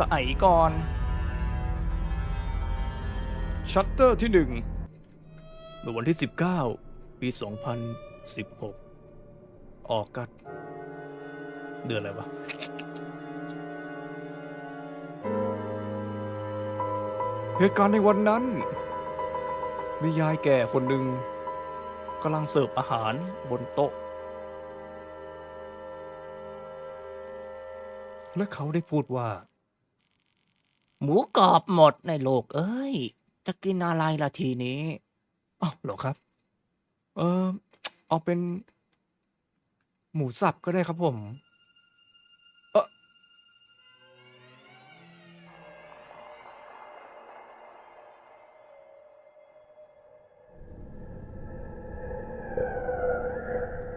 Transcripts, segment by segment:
สไอก่อน ชัตเตอร์ที่หนึ่งเมื่อวันที่ 19 ปี 2016 ออกกัด เดือนอะไรวะ เหตุการณ์ในวันนั้น มียายแก่คนหนึ่งกำลังเสิร์ฟอาหารบนโต๊ะ และเขาได้พูดว่า หมูกรอบหมดในโลก เอ้ย จะกินอะไรล่ะทีนี้อ้าวเหรอครับ เออเอาเป็น หมูสับก็ได้ครับผม เออ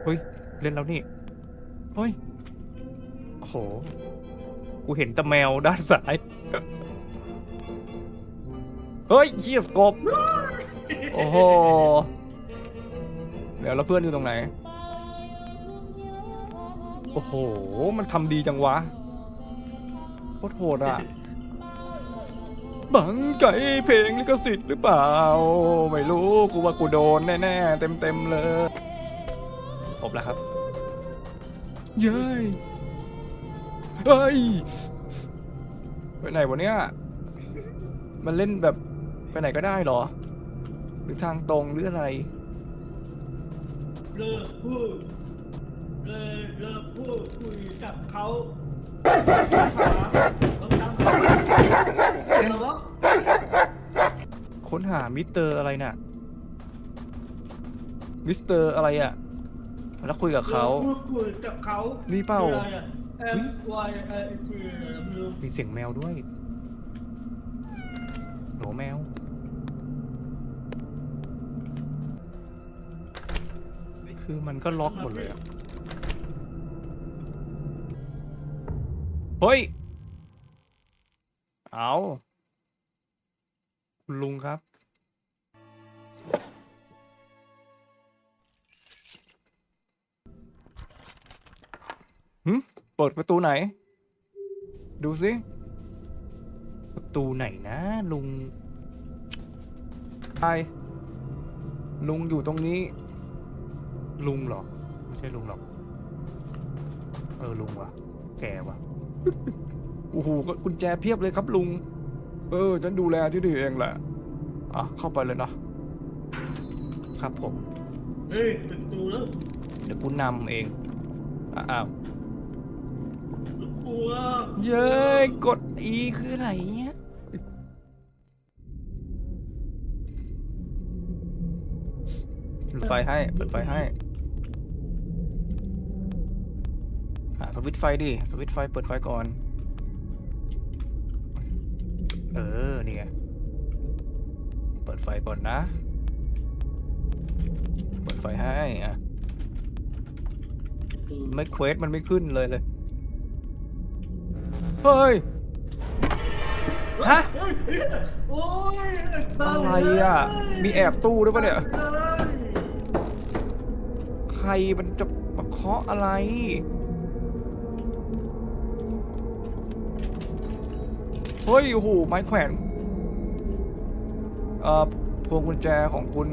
เฮ้ย เล่นแล้วนี่ เฮ้ย โอ้โห กูเห็นแต่แมวด้านซ้าย เฮ้ยเหี้ยกบ โอ้โห เดี๋ยวแล้วเพื่อนอยู่ตรงไหน โอ้โห มันทำดีจังวะ โคตรโหดอะ บังไก่เพลงลิขสิทธิ์หรือเปล่า ไม่รู้กูว่ากูโดนแน่ๆ เต็มๆเลย ครบแล้วครับ เย้ยเฮ้ยไปไหนวะเนี่ย มันเล่นแบบ ไปไหนก็ได้เหรอ หรือทางตรงหรืออะไร เลิกพูดเลยเลิกพูดคุยกับเขาต้องตามเขาเหรอค้นหามิสเตอร์อะไรน่ะ มิสเตอร์อะไรอะ แล้วคุยกับเขาพูดคุยกับเขานี่เปล่าเอ็มวายไอคือไม่รู้มีเสียงแมวด้วย คือมันก็ล็อกหมดเลยอะเฮ้ย เอาคุณลุงครับหึเปิดประตูไหน ดูสิ ประตูไหนนะลุงไปลุงอยู่ตรงนี้ ลุงเหรอ ไม่ใช่ลุงหรอก เออลุงวะแกวะโอ้โหก็กุญแจเพียบเลยครับลุง เออ ฉันดูแลที่นี่เองแหละ อะ เข้าไปเลยนะครับผม เฮ้ยเป็นตูแล้วเดี๋ยวกูนำเองอะอ้าวกลัวเย้ยกด E คืออะไรเนี่ย เปิดไฟให้ เปิดไฟให้ สวิตไฟดิ สวิตไฟเปิดไฟก่อน เออ นี่ไง เปิดไฟก่อนนะ เปิดไฟให้อะไม่เควสมันไม่ขึ้นเลยเลย เฮ้ย ฮะ อะไรอะ มีแอบตู้ด้วยปะเนี่ย ใครมันจะมาเคาะอะไร เฮ้ยโอ้โหไม้แขวนเอ่อพวงกุญแจของคุณ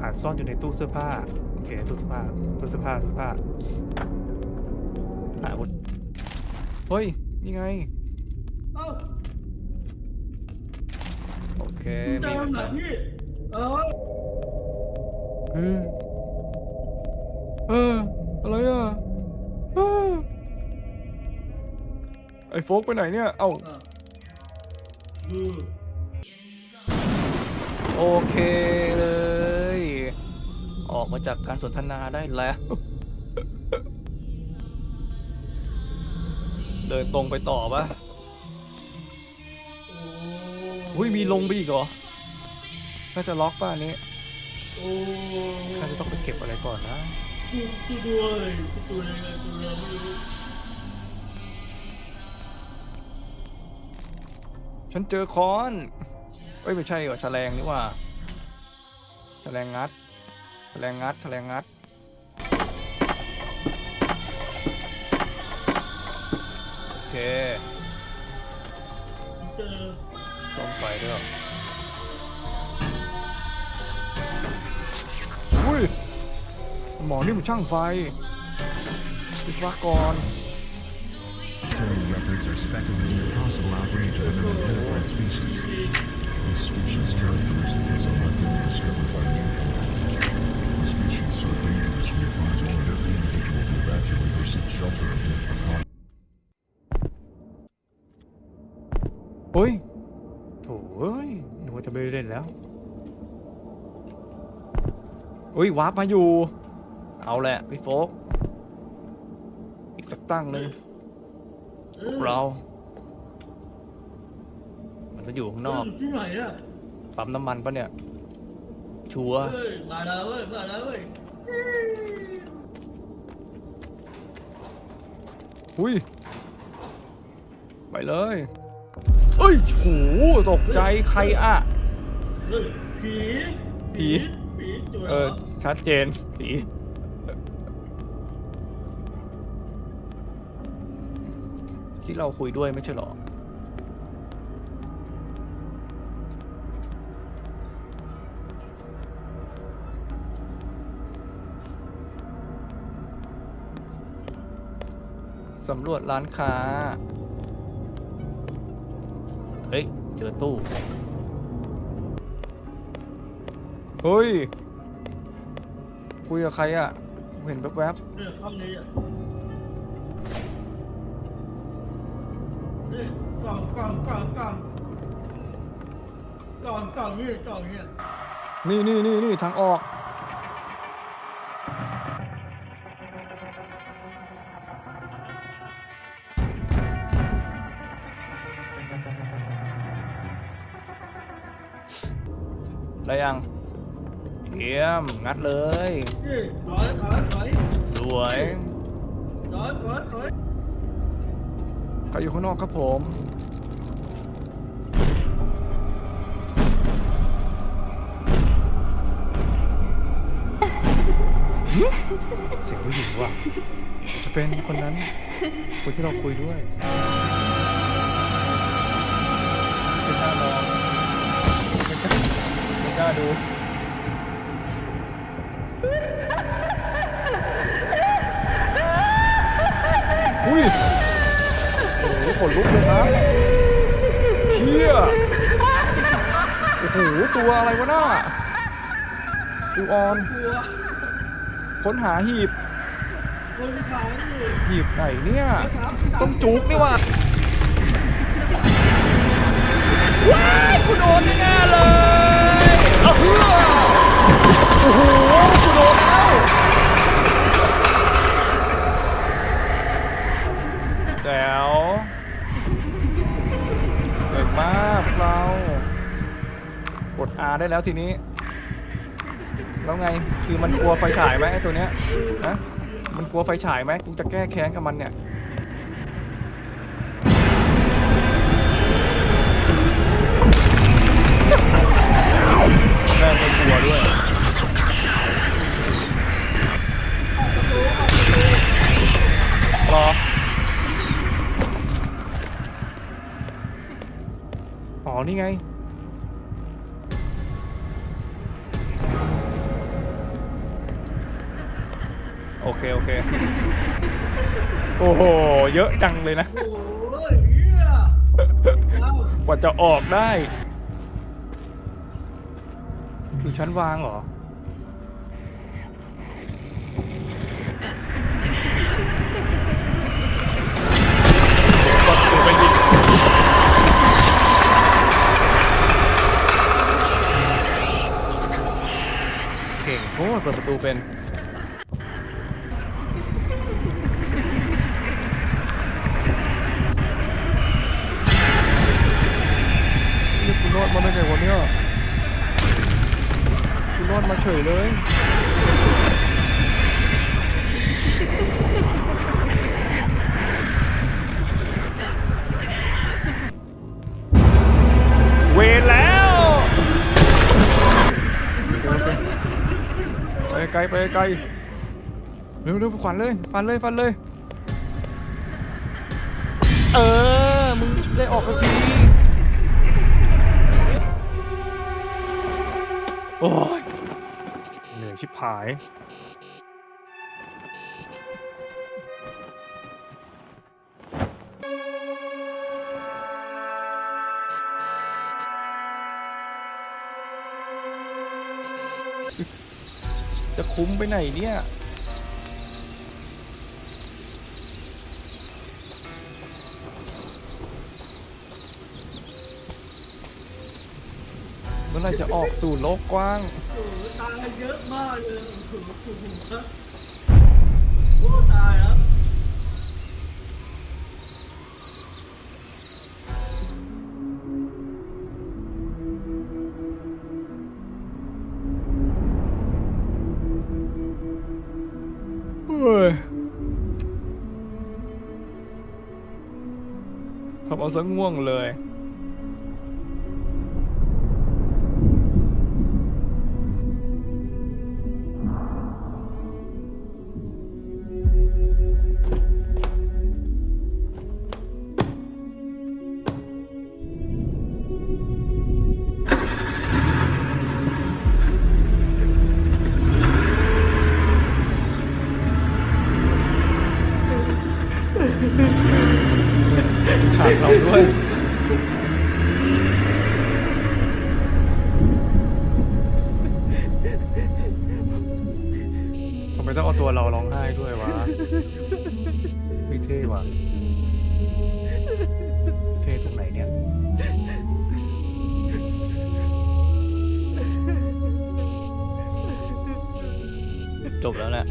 อาจซ่อนอยู่ในตู้เสื้อผ้าโอเคตู้เสื้อผ้าตู้เสื้อผ้าตู้เสื้อผ้าหาวุธเฮ้ยนี่ไงเอ้าโอเคคุณมีจะเหมือนเอาไหนกันพี่ เออเออเอออะไรอะเออไอ้โฟกไปไหนเนี่ยเอ้าอะอืม โอเคเลย ออกมาจากการสนทนาได้แล้ว เดินตรงไปต่อปะโอ้อุ้ยมีลงไปอีกเหรอ น่าจะล็อกป่ะอันนี้โอ้น่าจะต้องไปเก็บอะไรก่อนนะ กูกูด้วยกูตัวยังไงกูยังไม่รู้ ฉันเจอค้อนเอ้ยไม่ใช่เหรอแฉลงนี่ว่าแฉลงงัดแฉลงงัดแฉลงงัด โอเคด้วยเหรออุ้ยหมอนี่มันช่างไฟวิศวกร Military records are speculating a possible outrage of an unidentified species. This species' characteristic is unlikely to be discovered by mankind. The species so dangerous we advise only every individual to evacuate or seek shelter and take precautions. เฮ้ยโถ่เอ้ยหนูว่าจะไม่ได้เล่นแล้วเฮ้ยวาร์ปมาอยู่ เอาแหละพี่โฟกซ์อีกสักตั้งหนึ่ง พวกเรา มันจะอยู่ข้างนอกอยู่ที่ไหนอะปั๊มน้ำมันปะเนี่ย ชัวร์เฮ้ยมาแล้วเว้ยมาแล้วเว้ยอุ้ย ไปเลยเอ้ยโหตกใจใครอะเฮ้ยผีผี ผีจุดเออ ชัดเจน ผี ที่เราคุยด้วยไม่ใช่หรอ สำรวจร้านค้า เฮ้ย เจอตู้ เฮ้ย คุยกับใครอะผมเห็นแวบเนี่ยห้องนี้อะ กล่องกล่องกล่องกล่องกล่องกล่องนี่กล่องนี่ๆนี่นี่นี่นี่ทางออก ได้ยังเยี่ยมงัดเลย นี่ถอยถอยถอยสวย ถอยถอยถอย ใครอยู่ข้างนอกครับผมเสียงผู้หญิงว่ะจะเป็นคนนั้นคนที่เราคุยด้วยเป็นหน้าลองไม่กล้าดู นลุกเลยครับเชี่ยโอ้โหตัวอะไรวะน่าตูออนค้นหาหีบ หีบไหนเนี่ย ต้องจุกนี่ว่ะว้ายกูโดนแน่เลย โอ้โหกูโดนแล้ เรา กด R ได้แล้วทีนี้ แล้วไง คือมันกลัวไฟฉายไหมไอ้ตัวเนี้ยนะมันกลัวไฟฉายไหมกูจะแก้แค้นกับมันเนี่ย อ๋อ นี่ไง โอเค โอเค โอ้โห เยอะจังเลยนะ โอ้ยเหี้ยเอ้ากว่าจะออกได้ อยู่ชั้นวางเหรอ เปิดประตูเป็น นี่คุณรอดมาได้ไงวะเนี่ยคุณรอดมาเฉยเลย ไกลไปไกลเร็วเร็วขวัญเลยฟันเลยฟันเลย เออมึงได้ออกสักทีโอ้ยเหนื่อยชิบหาย จะคุ้มไปไหนเนี่ยเมื่อไรจะออกสู่โลกกว้าง โอ้โหตายเยอะมากเลยโอ้โหโอ้โหครับโอ้ตายแล้ว เฮ้ยทำเอาซะง่วงเลย ไมต้องเอาตัวเราร้องไห้ด้วยวะไม่เท่ว่ะเท่ตรงไหนเนี่ย จบแล้วแหละ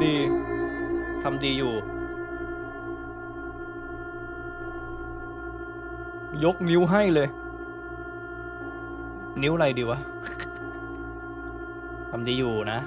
ำดีทำดีอยู่ ยกนิ้วให้เลย นิ้วอะไรดีวะทำดีอยู่นะ